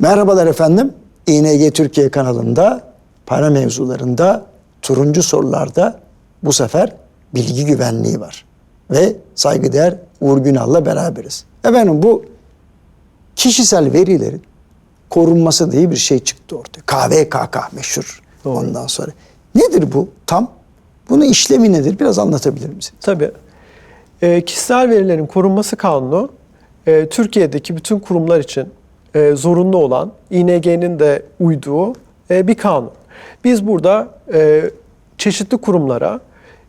Merhabalar efendim. İNG Türkiye kanalında para mevzularında turuncu sorularda bu sefer bilgi güvenliği var. Ve saygıdeğer Uğur Günal'la beraberiz. Efendim bu kişisel verilerin korunması diye bir şey çıktı ortaya. KVKK meşhur ondan sonra. Nedir bu tam? Bunun işlemi nedir? Biraz anlatabilir misin? Tabii. E, kişisel verilerin korunması kanunu e, Türkiye'deki bütün kurumlar için e, zorunlu olan, İNG'nin de uyduğu e, bir kanun. Biz burada e, çeşitli kurumlara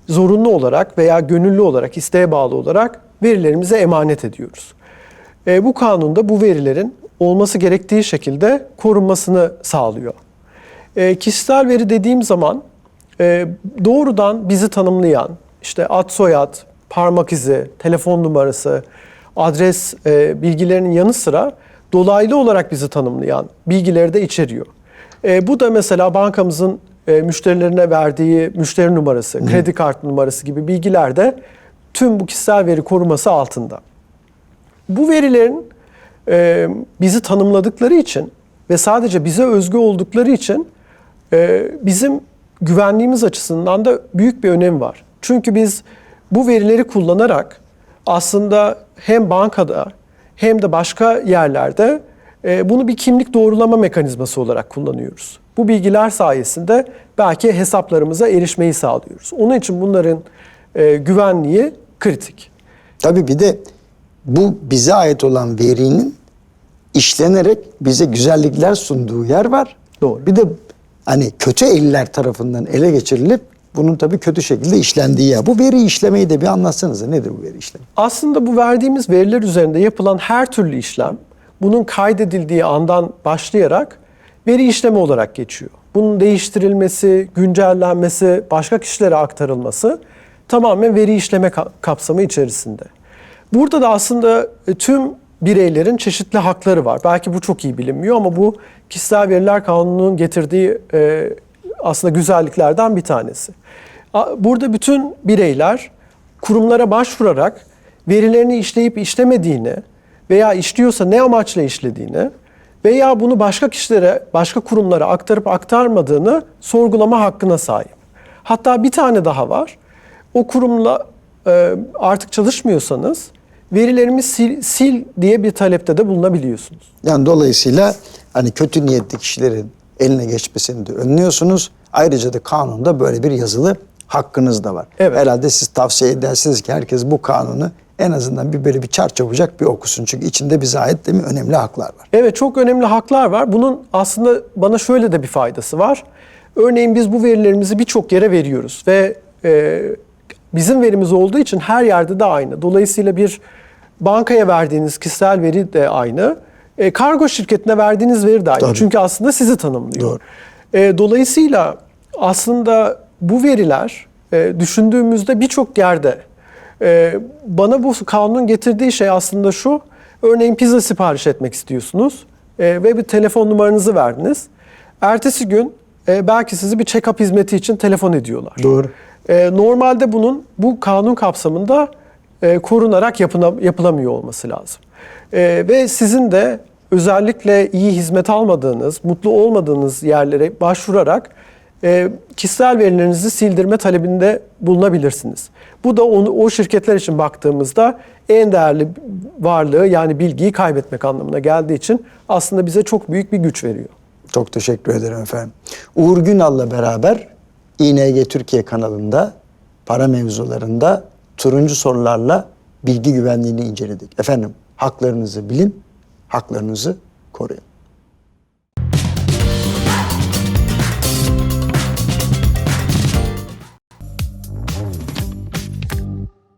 zorunlu olarak veya gönüllü olarak, isteğe bağlı olarak verilerimize emanet ediyoruz. E, bu kanunda bu verilerin olması gerektiği şekilde korunmasını sağlıyor. E, kişisel veri dediğim zaman e, doğrudan bizi tanımlayan işte ad soyad, parmak izi, telefon numarası, adres e, bilgilerinin yanı sıra dolaylı olarak bizi tanımlayan bilgileri de içeriyor. E, bu da mesela bankamızın e, müşterilerine verdiği müşteri numarası, kredi kartı numarası gibi bilgiler de tüm bu kişisel veri koruması altında. Bu verilerin e, bizi tanımladıkları için ve sadece bize özgü oldukları için e, bizim güvenliğimiz açısından da büyük bir önemi var. Çünkü biz bu verileri kullanarak aslında hem bankada hem de başka yerlerde e, bunu bir kimlik doğrulama mekanizması olarak kullanıyoruz. Bu bilgiler sayesinde belki hesaplarımıza erişmeyi sağlıyoruz. Onun için bunların e, güvenliği kritik. Tabii bir de bu bize ait olan verinin işlenerek bize güzellikler sunduğu yer var. Doğru. Bir de hani kötü eller tarafından ele geçirilip bunun tabii kötü şekilde işlendiği yer. Bu veri işlemeyi de bir anlatsanıza nedir bu veri işlemi? Aslında bu verdiğimiz veriler üzerinde yapılan her türlü işlem bunun kaydedildiği andan başlayarak veri işlemi olarak geçiyor. Bunun değiştirilmesi, güncellenmesi, başka kişilere aktarılması tamamen veri işleme ka- kapsamı içerisinde. Burada da aslında e, tüm bireylerin çeşitli hakları var. Belki bu çok iyi bilinmiyor ama bu kişisel veriler kanununun getirdiği e, aslında güzelliklerden bir tanesi. Burada bütün bireyler kurumlara başvurarak verilerini işleyip işlemediğini veya işliyorsa ne amaçla işlediğini veya bunu başka kişilere, başka kurumlara aktarıp aktarmadığını sorgulama hakkına sahip. Hatta bir tane daha var. O kurumla e, artık çalışmıyorsanız verilerimi sil, sil diye bir talepte de bulunabiliyorsunuz. Yani dolayısıyla hani kötü niyetli kişilerin eline geçmesini de önlüyorsunuz. Ayrıca da kanunda böyle bir yazılı hakkınız da var. Evet. Herhalde siz tavsiye edersiniz ki herkes bu kanunu en azından bir böyle bir çarçabucak bir okusun. Çünkü içinde bize ait değil mi önemli haklar var. Evet çok önemli haklar var. Bunun aslında bana şöyle de bir faydası var. Örneğin biz bu verilerimizi birçok yere veriyoruz ve e, bizim verimiz olduğu için her yerde de aynı. Dolayısıyla bir bankaya verdiğiniz kişisel veri de aynı. E, kargo şirketine verdiğiniz veri aynı. Tabii. Çünkü aslında sizi tanımlıyor. Doğru. E, dolayısıyla aslında bu veriler e, düşündüğümüzde birçok yerde e, bana bu kanunun getirdiği şey aslında şu. Örneğin pizza sipariş etmek istiyorsunuz e, ve bir telefon numaranızı verdiniz. Ertesi gün e, belki sizi bir check-up hizmeti için telefon ediyorlar. Doğru. E, normalde bunun bu kanun kapsamında e, korunarak yapına- yapılamıyor olması lazım. E, ve sizin de özellikle iyi hizmet almadığınız, mutlu olmadığınız yerlere başvurarak e, kişisel verilerinizi sildirme talebinde bulunabilirsiniz. Bu da onu, o şirketler için baktığımızda en değerli varlığı yani bilgiyi kaybetmek anlamına geldiği için aslında bize çok büyük bir güç veriyor. Çok teşekkür ederim efendim. Uğur Günal'la beraber İNG Türkiye kanalında para mevzularında turuncu sorularla bilgi güvenliğini inceledik. Efendim haklarınızı bilin, haklarınızı koruyun.